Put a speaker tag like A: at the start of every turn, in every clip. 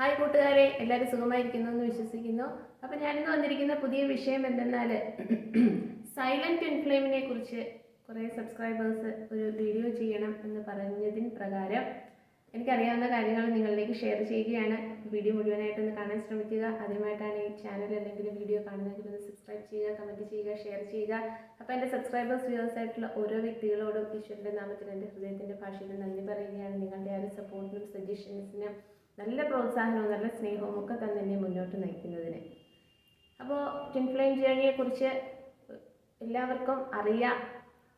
A: Hi കൂട്ടുകാരെ എല്ലാവരും സുഖമായിരിക്കുന്നു എന്ന് വിശ്വസിക്കുന്നു. അപ്പം ഞാനിന്ന് വന്നിരിക്കുന്ന പുതിയ വിഷയം എന്തെന്നാൽ സൈലന്റ് ഇൻഫ്ലെയിമിനെ കുറിച്ച് കുറേ സബ്സ്ക്രൈബേഴ്സ് ഒരു വീഡിയോ ചെയ്യണം എന്ന് പറഞ്ഞതിന് പ്രകാരം എനിക്കറിയാവുന്ന കാര്യങ്ങൾ നിങ്ങളിലേക്ക് ഷെയർ ചെയ്യുകയാണ്. വീഡിയോ മുഴുവനായിട്ടൊന്ന് കാണാൻ ശ്രമിക്കുക. ആദ്യമായിട്ടാണ് ഈ ചാനൽ അല്ലെങ്കിൽ വീഡിയോ കാണുന്നതെങ്കിൽ ഒന്ന് സബ്സ്ക്രൈബ് ചെയ്യുക കമന്റ് ചെയ്യുക ഷെയർ ചെയ്യുക. അപ്പോൾ എന്റെ സബ്സ്ക്രൈബേഴ്സ് വ്യൂവേഴ്സ് ആയിട്ടുള്ള ഓരോ വ്യക്തികളോടും ഈശ്വരന്റെ നാമത്തിൽ എന്റെ ഹൃദയത്തിന്റെ ഭാഷയിൽ നന്ദി പറയുകയാണ്. നിങ്ങളുടെ ആ ഒരു സപ്പോർട്ടിനും സജഷൻസിനും നല്ല പ്രോത്സാഹനവും നല്ല സ്നേഹവും ഒക്കെ തന്നെ എന്നെ മുന്നോട്ട് നയിക്കുന്നതിന്. അപ്പോൾ ഫ്ലെയിം ജേണിയെക്കുറിച്ച് എല്ലാവർക്കും അറിയാം.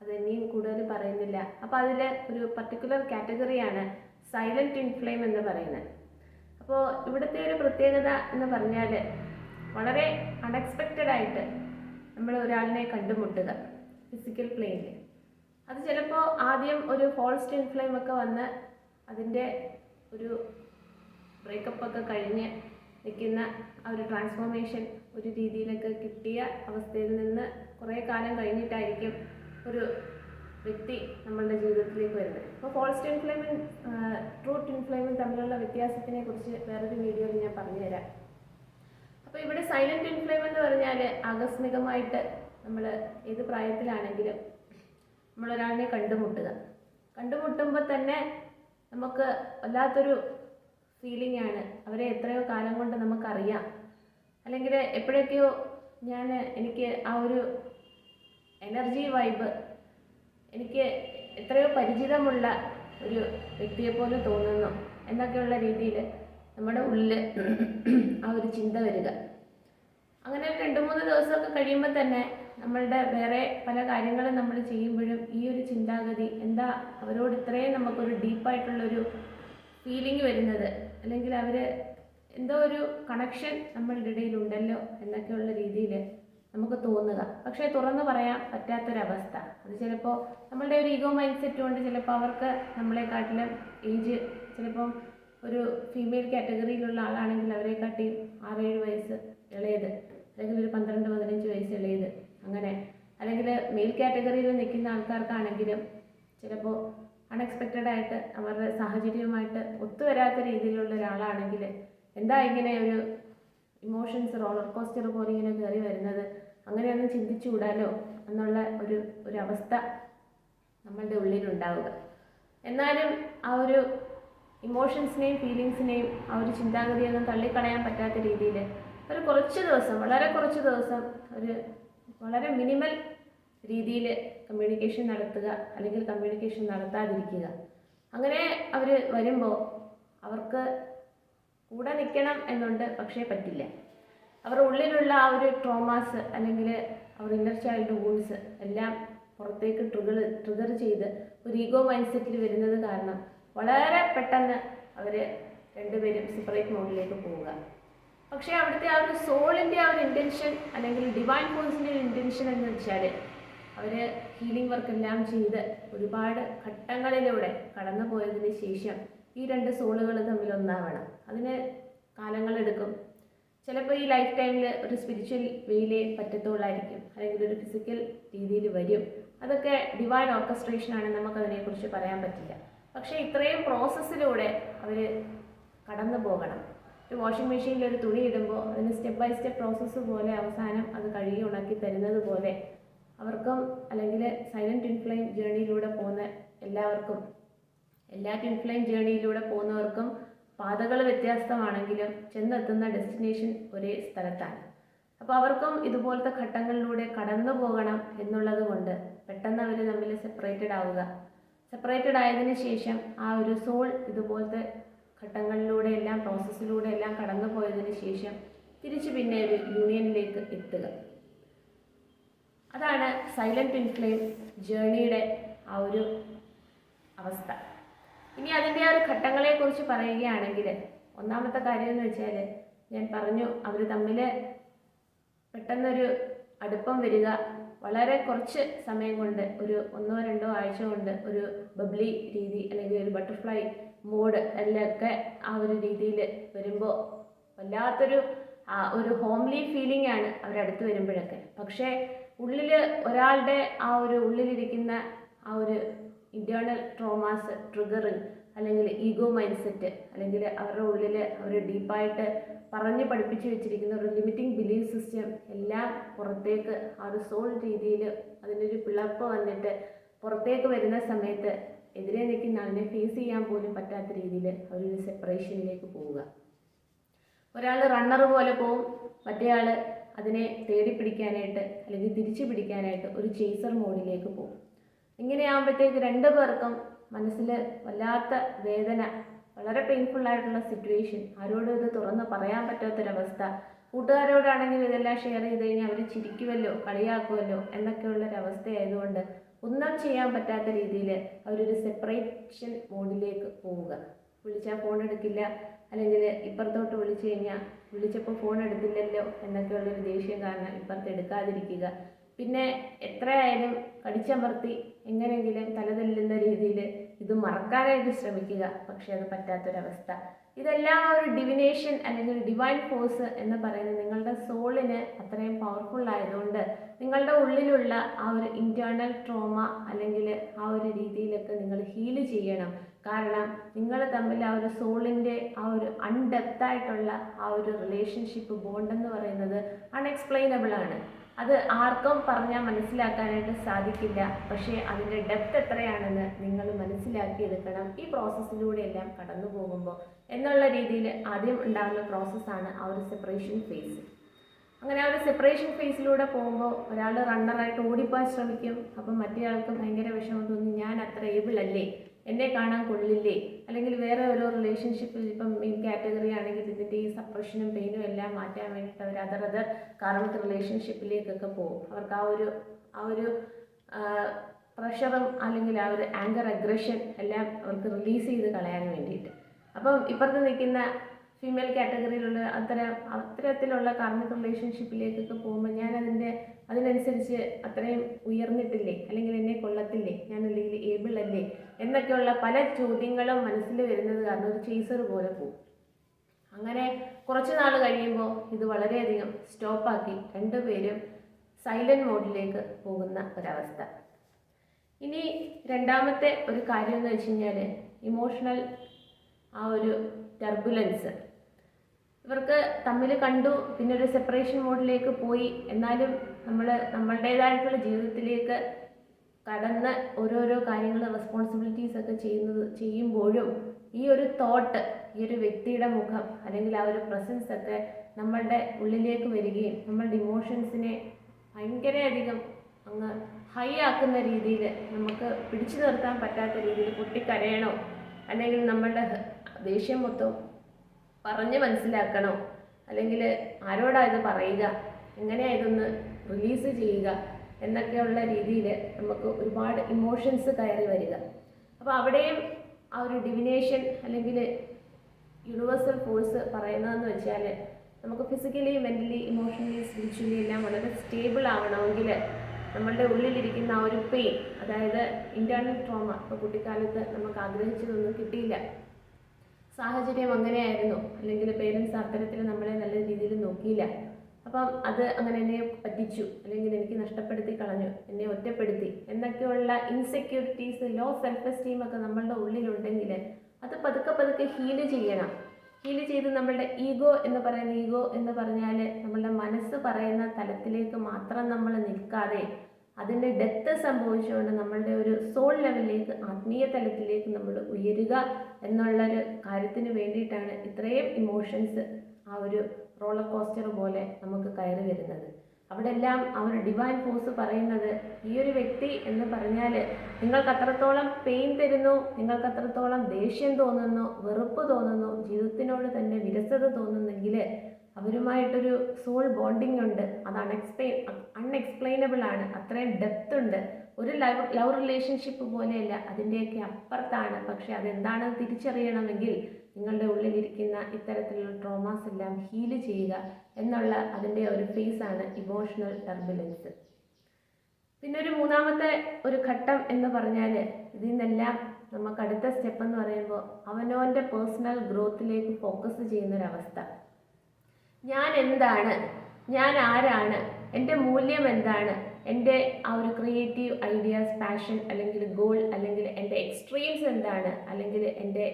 A: അത് ഇനിയും കൂടുതൽ പറയുന്നില്ല. അപ്പോൾ അതിൽ ഒരു പർട്ടിക്കുലർ കാറ്റഗറിയാണ് സൈലന്റ് ഇൻഫ്ലെയിം ഫ്ലെയിം എന്ന് പറയുന്നത്. അപ്പോൾ ഇവിടുത്തെ ഒരു പ്രത്യേകത എന്ന് പറഞ്ഞാൽ വളരെ അൺഎക്സ്പെക്റ്റഡ് ആയിട്ട് നമ്മൾ ഒരാളിനെ കണ്ടുമുട്ടുക ഫിസിക്കൽ പ്ലെയിനിൽ അത് ചിലപ്പോൾ ആദ്യം ഒരു ഫോൾസ് ഇൻഫ്ലെയിം ഫ്ലെയിം ഒക്കെ വന്ന് അതിന്റെ ഒരു ബ്രേക്കപ്പ് ഒക്കെ കഴിഞ്ഞ് നിൽക്കുന്ന ആ ഒരു ട്രാൻസ്ഫോർമേഷൻ ഒരു രീതിയിലൊക്കെ കിട്ടിയ അവസ്ഥയിൽ നിന്ന് കുറേ കാലം കഴിഞ്ഞിട്ടായിരിക്കും ഒരു വ്യക്തി നമ്മളുടെ ജീവിതത്തിലേക്ക് വരുന്നത്. അപ്പോൾ ഫോൾസ്റ്റ് ടിൻ ഫ്ലെയിമും ട്രൂ ടിൻ തമ്മിലുള്ള വ്യത്യാസത്തിനെ കുറിച്ച് വേറൊരു വീഡിയോയിൽ ഞാൻ പറഞ്ഞുതരാം. അപ്പോൾ ഇവിടെ സൈലന്റ് ടിൻ എന്ന് പറഞ്ഞാൽ ആകസ്മികമായിട്ട് നമ്മൾ ഏത് പ്രായത്തിലാണെങ്കിലും നമ്മളൊരാളിനെ കണ്ടുമുട്ടുക. കണ്ടുമുട്ടുമ്പോൾ തന്നെ നമുക്ക് വല്ലാത്തൊരു ഫീലിംഗ് ആണ്. അവരെ എത്രയോ കാലം കൊണ്ട് നമുക്കറിയാം. അല്ലെങ്കിൽ എപ്പോഴൊക്കെയോ ഞാൻ എനിക്ക് ആ ഒരു എനർജി വൈബ് എനിക്ക് എത്രയോ പരിചിതമുള്ള ഒരു വ്യക്തിയെപ്പോലെ തോന്നുന്നു. എന്നൊക്കെയുള്ള രീതിയിൽ നമ്മുടെ ഉള്ളിൽ ആ ഒരു ചിന്ത വരിക. അങ്ങനെ രണ്ട് മൂന്ന് ദിവസമൊക്കെ കഴിയുമ്പോൾ തന്നെ നമ്മളുടെ വേറെ പല കാര്യങ്ങളും നമ്മൾ ചെയ്യുമ്പോഴും ഈ ഒരു ചിന്താഗതി എന്താ? അവരോട് ഇത്രയും നമുക്കൊരു ഡീപ്പായിട്ടുള്ളൊരു ഫീലിംഗ് വരുന്നത്. അല്ലെങ്കിൽ അവർ എന്തോ ഒരു കണക്ഷൻ നമ്മളുടെ ഇടയിൽ ഇടയിലുണ്ടല്ലോ എന്നൊക്കെയുള്ള രീതിയിൽ നമുക്ക് തോന്നുക. പക്ഷേ തുറന്നു പറയാൻ പറ്റാത്തൊരവസ്ഥ. അത് ചിലപ്പോൾ നമ്മളുടെ ഒരു ഈഗോ മൈൻഡ് സെറ്റ് കൊണ്ട് ചിലപ്പോൾ അവർക്ക് നമ്മളെക്കാട്ടിലും ഏജ് ചിലപ്പം ഒരു ഫീമെയിൽ കാറ്റഗറിയിലുള്ള ആളാണെങ്കിൽ അവരെക്കാട്ടി ആറേഴ് വയസ്സ് ഇളയത്. അല്ലെങ്കിൽ ഒരു പന്ത്രണ്ട് പതിനഞ്ച് വയസ്സ് ഇളയത്. അങ്ങനെ. അല്ലെങ്കിൽ മെയിൽ കാറ്റഗറിയിൽ നിൽക്കുന്ന ആൾക്കാർക്കാണെങ്കിലും ചിലപ്പോൾ അൺഎക്സ്പെക്റ്റഡ് ആയിട്ട് അവരുടെ സാഹചര്യവുമായിട്ട് ഒത്തുവരാത്ത രീതിയിലുള്ള ഒരാളാണെങ്കിൽ എന്താ ഇങ്ങനെ ഒരു ഇമോഷൻസ് റോളർ കോസ്റ്റർ പോലെ ഇങ്ങനെ കയറി വരുന്നത്? അങ്ങനെയൊന്നും ചിന്തിച്ചുകൂടാലോ എന്നുള്ള ഒരു ഒരു അവസ്ഥ നമ്മളുടെ ഉള്ളിലുണ്ടാവുക. എന്നാലും ആ ഒരു ഇമോഷൻസിനെയും ഫീലിങ്സിനെയും ആ ഒരു ചിന്താഗതിയൊന്നും തള്ളിക്കളയാൻ പറ്റാത്ത രീതിയിൽ ഒരു കുറച്ച് ദിവസം വളരെ കുറച്ച് ദിവസം ഒരു വളരെ മിനിമൽ രീതിയിൽ കമ്മ്യൂണിക്കേഷൻ നടത്തുക അല്ലെങ്കിൽ കമ്മ്യൂണിക്കേഷൻ നടത്താതിരിക്കുക. അങ്ങനെ അവർ വരുമ്പോൾ അവർക്ക് കൂടെ നിൽക്കണം എന്നുണ്ട് പക്ഷേ പറ്റില്ല. അവരുടെ ഉള്ളിലുള്ള ആ ഒരു ട്രോമാസ് അല്ലെങ്കിൽ അവർ ഇന്നർ ചൈൽഡ് വൂൺസ് എല്ലാം പുറത്തേക്ക് ട്രിഗർ ട്രിഗർ ചെയ്ത് ഒരു ഈഗോ മൈൻഡ് സെറ്റിൽ വരുന്നത് കാരണം വളരെ പെട്ടെന്ന് അവർ രണ്ടുപേരും സെപ്പറേറ്റ് മോഡിലേക്ക് പോവുക. പക്ഷേ അവിടുത്തെ ആ ഒരു സോളിന്റെ ആ ഒരു ഇന്റൻഷൻ അല്ലെങ്കിൽ ഡിവൈൻ ഫോഴ്സിന്റെ ഒരു ഇന്റൻഷൻ എന്ന് വെച്ചാൽ അവർ ഹീലിംഗ് വർക്ക് എല്ലാം ചെയ്ത് ഒരുപാട് ഘട്ടങ്ങളിലൂടെ കടന്നു പോയതിന് ശേഷം ഈ രണ്ട് സോളുകൾ തമ്മിൽ ഒന്നാവണം. അതിന് കാലങ്ങളെടുക്കും ചിലപ്പോൾ ഈ ലൈഫ് ടൈമിൽ ഒരു സ്പിരിച്വൽ വേയിലേ പറ്റത്തുള്ളായിരിക്കും അല്ലെങ്കിൽ ഒരു ഫിസിക്കൽ രീതിയിൽ വരും. അതൊക്കെ ഡിവൈൻ ഓർക്കസ്ട്രേഷൻ ഓർക്കസ്ട്രേഷനാണ് നമുക്കതിനെക്കുറിച്ച് പറയാൻ പറ്റില്ല. പക്ഷേ ഇത്രയും പ്രോസസ്സിലൂടെ അവർ കടന്നു പോകണം. ഒരു വാഷിംഗ് മെഷീനിൽ ഒരു തുണി ഇടുമ്പോൾ അതിന് സ്റ്റെപ്പ് ബൈ സ്റ്റെപ്പ് പ്രോസസ്സ് പോലെ അവസാനം അത് കഴുകി ഉണക്കി തരുന്നത് പോലെ അവർക്കും അല്ലെങ്കിൽ സൈലന്റ് ഇൻഫ്ലെയിം ജേണിയിലൂടെ പോകുന്ന എല്ലാവർക്കും എല്ലാ ഇൻഫ്ലെയിം ജേണിയിലൂടെ പോകുന്നവർക്കും പാതകൾ വ്യത്യസ്തമാണെങ്കിലും ചെന്നെത്തുന്ന ഡെസ്റ്റിനേഷൻ ഒരേ സ്ഥലത്താണ്. അപ്പോൾ അവർക്കും ഇതുപോലത്തെ ഘട്ടങ്ങളിലൂടെ കടന്നു പോകണം എന്നുള്ളത് കൊണ്ട് പെട്ടെന്ന് അവർ തമ്മിൽ സെപ്പറേറ്റഡ് ആവുക. സെപ്പറേറ്റഡ് ആയതിനു ശേഷം ആ ഒരു സോൾ ഇതുപോലത്തെ ഘട്ടങ്ങളിലൂടെ എല്ലാം പ്രോസസ്സിലൂടെ എല്ലാം കടന്നു പോയതിന് ശേഷം തിരിച്ച് പിന്നെ ഒരു യൂണിയനിലേക്ക് എത്തുക. അതാണ് സൈലന്റ് ഇൻഫ്ലെയിം ജേണിയുടെ ആ ഒരു അവസ്ഥ. ഇനി അതിന്റെ ആ ഒരു ഘട്ടങ്ങളെക്കുറിച്ച് പറയുകയാണെങ്കിൽ ഒന്നാമത്തെ കാര്യം എന്ന് വെച്ചാൽ ഞാൻ പറഞ്ഞു അവർ തമ്മിൽ പെട്ടെന്നൊരു അടുപ്പം വരിക വളരെ കുറച്ച് സമയം കൊണ്ട് ഒരു ഒന്നോ രണ്ടോ ആഴ്ച കൊണ്ട് ഒരു ബബ്ലി രീതി അല്ലെങ്കിൽ ഒരു ബട്ടർഫ്ലൈ മോഡ് എല്ലൊക്കെ ആ ഒരു രീതിയിൽ വരുമ്പോൾ വല്ലാത്തൊരു ഒരു ഹോംലി ഫീലിംഗ് ആണ് അവരടുത്ത് വരുമ്പോഴൊക്കെ. പക്ഷേ ഉള്ളിൽ ഒരാളുടെ ആ ഒരു ഉള്ളിലിരിക്കുന്ന ആ ഒരു ഇന്റേർണൽ ട്രോമാസ് ട്രിഗറിങ് അല്ലെങ്കിൽ ഈഗോ മൈൻഡ് സെറ്റ് അല്ലെങ്കിൽ അവരുടെ ഉള്ളിൽ അവർ ഡീപ്പായിട്ട് പറഞ്ഞ് പഠിപ്പിച്ച് വെച്ചിരിക്കുന്ന ഒരു ലിമിറ്റിംഗ് ബിലീഫ് സിസ്റ്റം എല്ലാം പുറത്തേക്ക് ആ ഒരു സോൾ രീതിയിൽ അതിനൊരു പിളർപ്പ് വന്നിട്ട് പുറത്തേക്ക് വരുന്ന സമയത്ത് എതിരെ നിൽക്കുന്ന ആളിനെ ഫേസ് ചെയ്യാൻ പോലും പറ്റാത്ത രീതിയിൽ അവരൊരു സെപ്പറേഷനിലേക്ക് പോവുക. ഒരാൾ റണ്ണർ പോലെ പോവും മറ്റേ ആൾ അതിനെ തേടി പിടിക്കാനായിട്ട് അല്ലെങ്കിൽ തിരിച്ചു പിടിക്കാനായിട്ട് ഒരു ചേസർ മോഡിലേക്ക് പോകും. ഇങ്ങനെയാകുമ്പോഴത്തേക്ക് രണ്ടു പേർക്കും മനസ്സിൽ വല്ലാത്ത വേദന വളരെ പെയിൻഫുൾ ആയിട്ടുള്ള സിറ്റുവേഷൻ ആരോടും ഇത് തുറന്ന് പറയാൻ പറ്റാത്തൊരവസ്ഥ. കൂട്ടുകാരോടാണെങ്കിൽ ഇതെല്ലാം ഷെയർ ചെയ്ത് കഴിഞ്ഞാൽ അവർ ചിരിക്കുമല്ലോ കളിയാക്കുമല്ലോ എന്നൊക്കെയുള്ളൊരവസ്ഥയായതുകൊണ്ട് ഒന്നും ചെയ്യാൻ പറ്റാത്ത രീതിയിൽ അവരൊരു സെപ്പറേഷൻ മോഡിലേക്ക് പോവുക. വിളിച്ചാൽ ഫോൺ എടുക്കില്ല അല്ലെങ്കിൽ ഇപ്പുറത്തോട്ട് വിളിച്ചു കഴിഞ്ഞാൽ വിളിച്ചപ്പോൾ ഫോൺ എടുത്തില്ലല്ലോ എന്നൊക്കെയുള്ളൊരു ദേഷ്യം കാരണം ഇപ്പുറത്ത് എടുക്കാതിരിക്കുക. പിന്നെ എത്രയായാലും കടിച്ചമർത്തി എങ്ങനെയെങ്കിലും തലതെല്ലുന്ന രീതിയിൽ ഇത് മറക്കാനായിട്ട് ശ്രമിക്കുക. പക്ഷേ അത് പറ്റാത്തൊരവസ്ഥ. ഇതെല്ലാം ആ ഒരു ഡിവിനേഷൻ അല്ലെങ്കിൽ ഡിവൈൻ ഫോഴ്സ് എന്ന് പറയുന്നത് നിങ്ങളുടെ സോളിന് അത്രയും പവർഫുൾ ആയതുകൊണ്ട് നിങ്ങളുടെ ഉള്ളിലുള്ള ആ ഒരു ഇന്റേർണൽ ട്രോമ അല്ലെങ്കിൽ ആ ഒരു രീതിയിലൊക്കെ നിങ്ങൾ ഹീൽ ചെയ്യണം. കാരണം നിങ്ങൾ തമ്മിൽ ആ ഒരു സോളിന്റെ ആ ഒരു അൺഡെപ്തായിട്ടുള്ള ആ ഒരു റിലേഷൻഷിപ്പ് ബോണ്ട് എന്ന് പറയുന്നത് അൺഎക്സ്പ്ലെയിനബിൾ ആണ്. അത് ആർക്കും പറഞ്ഞാൽ മനസ്സിലാക്കാനായിട്ട് സാധിക്കില്ല. പക്ഷേ അതിന്റെ ഡെപ്ത് എത്രയാണെന്ന് നിങ്ങൾ മനസ്സിലാക്കിയെടുക്കണം ഈ പ്രോസസ്സിലൂടെ എല്ലാം കടന്നു പോകുമ്പോൾ എന്നുള്ള രീതിയിൽ ആദ്യം ഉണ്ടാകുന്ന പ്രോസസ്സാണ് ആ ഒരു സെപ്പറേഷൻ ഫേസ് അങ്ങനെ ആ ഒരു സെപ്പറേഷൻ ഫേസിലൂടെ പോകുമ്പോൾ ഒരാൾ റണ്ണറായിട്ട് ഓടിപ്പോകാൻ ശ്രമിക്കും. അപ്പം മറ്റേ ആൾക്ക് ഭയങ്കര വിഷമം തോന്നി ഞാൻ അത്ര ഏബിൾ അല്ലേ? എന്നെ കാണാൻ കൊള്ളില്ലേ? അല്ലെങ്കിൽ വേറെ ഓരോ റിലേഷൻഷിപ്പിൽ ഇപ്പം മെയിൻ കാറ്റഗറി ആണെങ്കിൽ ഇതിന്റെ ഈ സപ്രഷനും പെയിനും എല്ലാം മാറ്റാൻ വേണ്ടിയിട്ട് അവർ അതർ അതർ കാർമിക് റിലേഷൻഷിപ്പിലേക്കൊക്കെ പോകും. അവർക്ക് ആ ഒരു ആ ഒരു പ്രഷറും അല്ലെങ്കിൽ ആ ഒരു ആങ്കർ അഗ്രഷൻ എല്ലാം അവർക്ക് റിലീസ് ചെയ്ത് കളയാൻ വേണ്ടിയിട്ട്. അപ്പം ഇപ്പുറത്ത് നിൽക്കുന്ന ഫീമെയിൽ കാറ്റഗറിയിലുള്ള അത്തരം അത്തരത്തിലുള്ള കാർമിക് റിലേഷൻഷിപ്പിലേക്കൊക്കെ പോകുമ്പോൾ ഞാൻ അതിന്റെ അതിനനുസരിച്ച് അത്രയും ഉയർന്നിട്ടില്ലേ? അല്ലെങ്കിൽ എന്നെ കൊള്ളത്തില്ലേ? ഞാൻ അല്ലെങ്കിൽ ഏബിൾ അല്ലേ? എന്നൊക്കെയുള്ള പല ചോദ്യങ്ങളും മനസ്സിൽ വരുന്നത് കാരണം ഒരു ചേസർ പോലെ പോകും. അങ്ങനെ കുറച്ച് നാൾ കഴിയുമ്പോൾ ഇത് വളരെയധികം സ്റ്റോപ്പാക്കി രണ്ടുപേരും സൈലന്റ് മോഡിലേക്ക് പോകുന്ന ഒരവസ്ഥ. ഇനി രണ്ടാമത്തെ ഒരു കാര്യം എന്ന് വെച്ച് കഴിഞ്ഞാൽ ഇമോഷണൽ ആ ഒരു ടർബുലൻസ് ഇവർക്ക് തമ്മിൽ കണ്ടു പിന്നെ ഒരു സെപ്പറേഷൻ മോഡിലേക്ക് പോയി. എന്നാലും നമ്മൾ നമ്മളുടേതായിട്ടുള്ള ജീവിതത്തിലേക്ക് കടന്ന് ഓരോരോ കാര്യങ്ങൾ റെസ്പോൺസിബിലിറ്റീസ് ഒക്കെ ചെയ്യുന്നത് ചെയ്യുമ്പോഴും ഈ ഒരു തോട്ട് ഈ ഒരു വ്യക്തിയുടെ മുഖം അല്ലെങ്കിൽ ആ ഒരു പ്രസൻസ് ഒക്കെ നമ്മളുടെ ഉള്ളിലേക്ക് വരികയും നമ്മളുടെ ഇമോഷൻസിനെ ഭയങ്കരയധികം അങ്ങ് ഹൈ ആക്കുന്ന രീതിയിൽ നമുക്ക് പിടിച്ചു നിർത്താൻ പറ്റാത്ത രീതിയിൽ പൊട്ടിക്കരയണോ? അല്ലെങ്കിൽ നമ്മളുടെ ദേഷ്യം മൊത്തം പറഞ്ഞ് മനസ്സിലാക്കണോ. അല്ലെങ്കിൽ ആരോടാ ഇത് പറയുക? എങ്ങനെയാ ഇതൊന്ന് റിലീസ് ചെയ്യുക? എന്നൊക്കെയുള്ള രീതിയിൽ നമുക്ക് ഒരുപാട് ഇമോഷൻസ് കയറി വരിക. അപ്പോൾ അവിടെയും ആ ഒരു ഡിവിനേഷൻ അല്ലെങ്കിൽ യൂണിവേഴ്സൽ ഫോഴ്സ് പറയുന്നതെന്ന് വെച്ചാൽ നമുക്ക് ഫിസിക്കലി മെന്റലി ഇമോഷണലി സ്പിരിച്വലി എല്ലാം വളരെ സ്റ്റേബിൾ ആവണമെങ്കിൽ നമ്മളുടെ ഉള്ളിലിരിക്കുന്ന ആ ഒരു പെയിൻ അതായത് ഇന്റേർണൽ ട്രോമ ഇപ്പോൾ കുട്ടിക്കാലത്ത് നമുക്ക് ആഗ്രഹിച്ചതൊന്നും കിട്ടിയില്ല. സാഹചര്യം അങ്ങനെയായിരുന്നു. അല്ലെങ്കിൽ പേരൻസ് അത്തരത്തിൽ നമ്മളെ നല്ല രീതിയിൽ നോക്കിയില്ല. അപ്പം അത് അങ്ങനെ എന്നെ പറ്റിച്ചു. അല്ലെങ്കിൽ എനിക്ക് നഷ്ടപ്പെടുത്തി കളഞ്ഞു. എന്നെ ഒറ്റപ്പെടുത്തി. എന്നൊക്കെയുള്ള ഇൻസെക്യൂരിറ്റീസ് ലോ സെൽഫ് എസ്റ്റീം ഒക്കെ നമ്മളുടെ ഉള്ളിലുണ്ടെങ്കിൽ അത് പതുക്കെ പതുക്കെ ഹീൽ ചെയ്യണം. ഹീൽ ചെയ്ത് നമ്മളുടെ ഈഗോ എന്ന് പറയുന്ന ഈഗോ എന്ന് പറഞ്ഞാൽ നമ്മളുടെ മനസ്സ് പറയുന്ന തലത്തിലേക്ക് മാത്രം നമ്മൾ നിൽക്കാതെ അതിന്റെ ഡെത്ത് സംഭവിച്ചുകൊണ്ട് നമ്മളുടെ ഒരു സോൾ ലെവലിലേക്ക് ആത്മീയ തലത്തിലേക്ക് നമ്മൾ ഉയരുക എന്നുള്ളൊരു കാര്യത്തിന് വേണ്ടിയിട്ടാണ് ഇത്രയും ഇമോഷൻസ് ആ ഒരു റോളർ കോസ്റ്റർ പോലെ നമുക്ക് കയറി വരുന്നത്. അവിടെ എല്ലാം ആ ഒരു ഡിവൈൻ ഫോഴ്സ് പറയുന്നത് ഈ ഒരു വ്യക്തി എന്ന് പറഞ്ഞാൽ നിങ്ങൾക്ക് അത്രത്തോളം പെയിൻ തരുന്നു നിങ്ങൾക്ക് അത്രത്തോളം ദേഷ്യം തോന്നുന്നു വെറുപ്പ് തോന്നുന്നു ജീവിതത്തിനോട് തന്നെ വിരസത തോന്നുന്നെങ്കിൽ അവരുമായിട്ടൊരു സോൾ ബോണ്ടിങ് ഉണ്ട്. അത് അൺഎക്സ്പ്ലെയിൻ അൺഎക്സ്പ്ലെയിനബിൾ ആണ്. അത്രയും ഡെപ്ത് ഉണ്ട്. ഒരു ലവ് ലവ് റിലേഷൻഷിപ്പ് പോലെയല്ല അതിന്റെയൊക്കെ അപ്പുറത്താണ്. പക്ഷെ അതെന്താണെന്ന് തിരിച്ചറിയണമെങ്കിൽ നിങ്ങളുടെ ഉള്ളിലിരിക്കുന്ന ഇത്തരത്തിലുള്ള ട്രോമാസ് എല്ലാം ഹീൽ ചെയ്യുക എന്നുള്ള അതിന്റെ ഒരു ഫേസാണ് ഇമോഷണൽ ടർബുലൻസ് പിന്നെ ഒരു മൂന്നാമത്തെ ഒരു ഘട്ടം എന്ന് പറഞ്ഞാൽ ഇതിൽ നിന്നെല്ലാം നമുക്ക് അടുത്ത സ്റ്റെപ്പ് എന്ന് പറയുമ്പോൾ അവനവന്റെ പേഴ്സണൽ ഗ്രോത്തിലേക്ക് ഫോക്കസ് ചെയ്യുന്നൊരവസ്ഥ ഞാൻ എന്താണ് ഞാൻ ആരാണ് എന്റെ മൂല്യം എന്താണ് എന്റെ ആ ഒരു ക്രിയേറ്റീവ് ഐഡിയാസ് പാഷൻ അല്ലെങ്കിൽ ഗോൾ അല്ലെങ്കിൽ എന്റെ എക്സ്ട്രീംസ് എന്താണ്? അല്ലെങ്കിൽ എന്റെ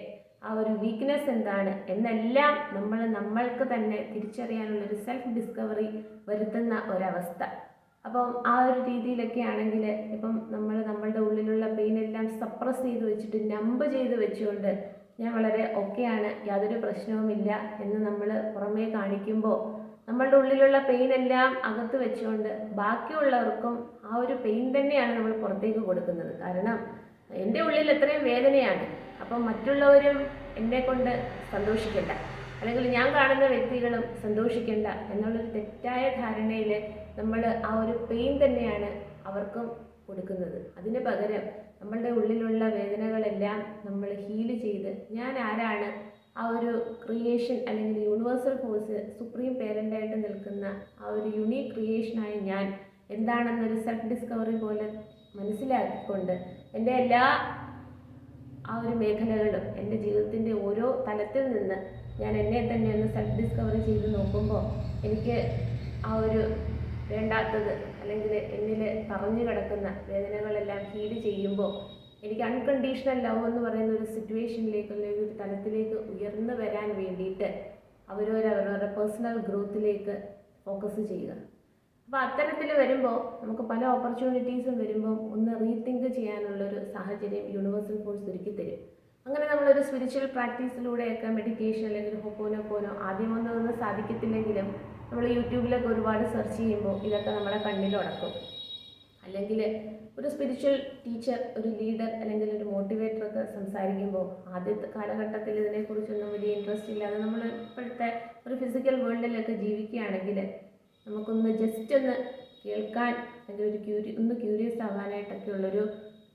A: ആ ഒരു വീക്ക്നെസ് എന്താണ്? എന്നെല്ലാം നമ്മൾ നമ്മൾക്ക് തന്നെ തിരിച്ചറിയാനുള്ളൊരു സെൽഫ് ഡിസ്കവറി വരുത്തുന്ന ഒരവസ്ഥ. അപ്പം ആ ഒരു രീതിയിലൊക്കെ ആണെങ്കിൽ ഇപ്പം നമ്മൾ നമ്മളുടെ ഉള്ളിലുള്ള പെയിനെല്ലാം സപ്രസ് ചെയ്ത് വെച്ചിട്ട് നമ്പ് ചെയ്ത് വെച്ചുകൊണ്ട് ഞാൻ വളരെ ഓക്കെയാണ് യാതൊരു പ്രശ്നവുമില്ല എന്ന് നമ്മൾ പുറമേ കാണിക്കുമ്പോൾ നമ്മളുടെ ഉള്ളിലുള്ള പെയിൻ എല്ലാം അകത്ത് വെച്ചുകൊണ്ട് ബാക്കിയുള്ളവർക്കും ആ ഒരു പെയിൻ തന്നെയാണ് നമ്മൾ പുറത്തേക്ക് കൊടുക്കുന്നത്. കാരണം എന്റെ ഉള്ളിൽ എത്രയും വേദനയാണ്. അപ്പം മറ്റുള്ളവരും എന്നെ കൊണ്ട് സന്തോഷിക്കണ്ട. അല്ലെങ്കിൽ ഞാൻ കാണുന്ന വ്യക്തികളും സന്തോഷിക്കണ്ട എന്നുള്ളൊരു തെറ്റായ ധാരണയിൽ നമ്മൾ ആ ഒരു പെയിൻ തന്നെയാണ് അവർക്കും കൊടുക്കുന്നത്. അതിന് പകരം നമ്മളുടെ ഉള്ളിലുള്ള വേദനകളെല്ലാം നമ്മൾ ഹീൽ ചെയ്ത് ഞാൻ ആരാണ്? ആ ഒരു ക്രിയേഷൻ അല്ലെങ്കിൽ യൂണിവേഴ്സൽ ഫോഴ്സ് സുപ്രീം പേരന്റായിട്ട് നിൽക്കുന്ന ആ ഒരു യുണീക് ക്രിയേഷനായ ഞാൻ എന്താണെന്നൊരു സെൽഫ് ഡിസ്കവറി പോലെ മനസ്സിലാക്കിക്കൊണ്ട് എന്റെ എല്ലാ ആ ഒരു മേഖലകളും എന്റെ ജീവിതത്തിന്റെ ഓരോ തലത്തിൽ നിന്ന് ഞാൻ എന്നെ തന്നെ ഒന്ന് സെൽഫ് ഡിസ്കവറി ചെയ്ത് നോക്കുമ്പോൾ എനിക്ക് ആ ഒരു വേണ്ടാത്തത് അല്ലെങ്കിൽ എന്നിൽ പറഞ്ഞു കിടക്കുന്ന വേദനകളെല്ലാം ഹീൽ ചെയ്യുമ്പോൾ എനിക്ക് അൺകണ്ടീഷണൽ ലവ് എന്ന് പറയുന്ന ഒരു സിറ്റുവേഷനിലേക്ക് അല്ലെങ്കിൽ ഒരു തലത്തിലേക്ക് ഉയർന്നു വരാൻ വേണ്ടിയിട്ട് അവരവരവരുടെ പേഴ്സണൽ ഗ്രോത്തിലേക്ക് ഫോക്കസ് ചെയ്യുക. അപ്പോൾ അത്തരത്തിൽ വരുമ്പോൾ നമുക്ക് പല ഓപ്പർച്യൂണിറ്റീസും വരുമ്പോൾ ഒന്ന് റീതിങ്ക് ചെയ്യാനുള്ളൊരു സാഹചര്യം യൂണിവേഴ്സൽ ഫോഴ്സ് ഒരുക്കി തരും. അങ്ങനെ നമ്മളൊരു സ്പിരിച്വൽ പ്രാക്ടീസിലൂടെയൊക്കെ മെഡിറ്റേഷൻ അല്ലെങ്കിൽ ഹൊപ്പോനോ പോനോ ആദ്യമൊന്നും ഒന്നും സാധിക്കത്തില്ലെങ്കിലും നമ്മൾ യൂട്യൂബിലൊക്കെ ഒരുപാട് സെർച്ച് ചെയ്യുമ്പോൾ ഇതൊക്കെ നമ്മുടെ കണ്ണിൽ ഉടക്കും അല്ലെങ്കിൽ ഒരു സ്പിരിച്വൽ ടീച്ചർ ഒരു ലീഡർ അല്ലെങ്കിൽ ഒരു മോട്ടിവേറ്റർ ഒക്കെ സംസാരിക്കുമ്പോൾ ആദ്യത്തെ കാലഘട്ടത്തിൽ ഇതിനെക്കുറിച്ചൊന്നും വലിയ ഇൻട്രസ്റ്റ് ഇല്ലാതെ നമ്മൾ ഇപ്പോഴത്തെ ഒരു ഫിസിക്കൽ വേൾഡിലൊക്കെ ജീവിക്കുകയാണെങ്കിൽ നമുക്കൊന്ന് ജസ്റ്റ് ഒന്ന് കേൾക്കാൻ അല്ലെങ്കിൽ ഒരു ക്യൂരി ഒന്ന് ക്യൂരിയസ് ആവാനായിട്ടൊക്കെ ഉള്ളൊരു